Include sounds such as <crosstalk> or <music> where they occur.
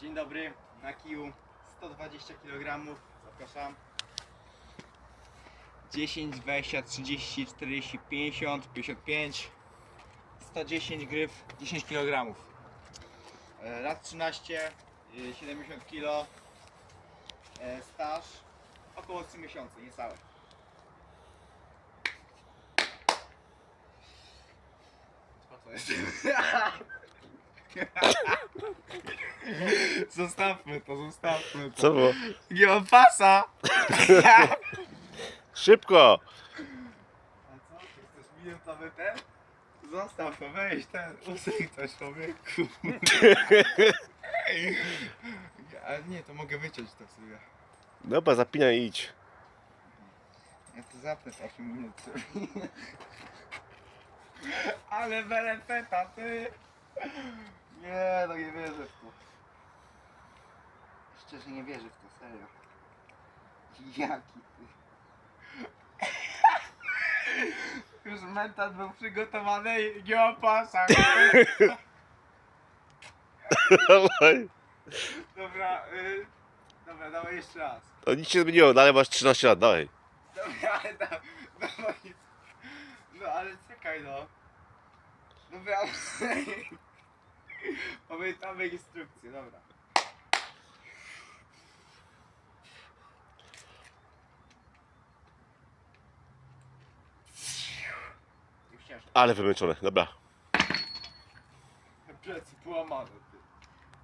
Dzień dobry, na kiju 120 kg, zapraszam. 10, 20, 30, 40, 50, 55, 110 gryf, 10 kg. E, Lat 13, e, 70 kg, staż około 3 miesiące, niecałe. Co <laughs> jest? <laughs> Zostawmy to, zostawmy to. Co było? Nie mam pasa! <laughs> Szybko! A co? Ty chcesz minutowy ten? Zostaw to, weź ten, usuń to człowieku. <laughs> Ale nie, to mogę wyciąć to sobie. Dobra, zapinaj i idź. Ja to zapnę w 8 minut. Ale beleteta, ty! Nie, no nie wierzę w to. Szczerze nie wierzę w to, serio. Jaki ty. <laughs> Już mental był przygotowany i nie ma pasa. Dawaj. Dobra, y, dobra, dawaj jeszcze raz. To nic się zmieniło, dalej masz 13 lat, dawaj. Dobra, ale da, dawaj. No ale czekaj no. Dobra, <laughs> <laughs> Pamiętamy instrukcję, dobra. Już ciężko. Ale wymęczone, dobra. Plecy połamane, ty.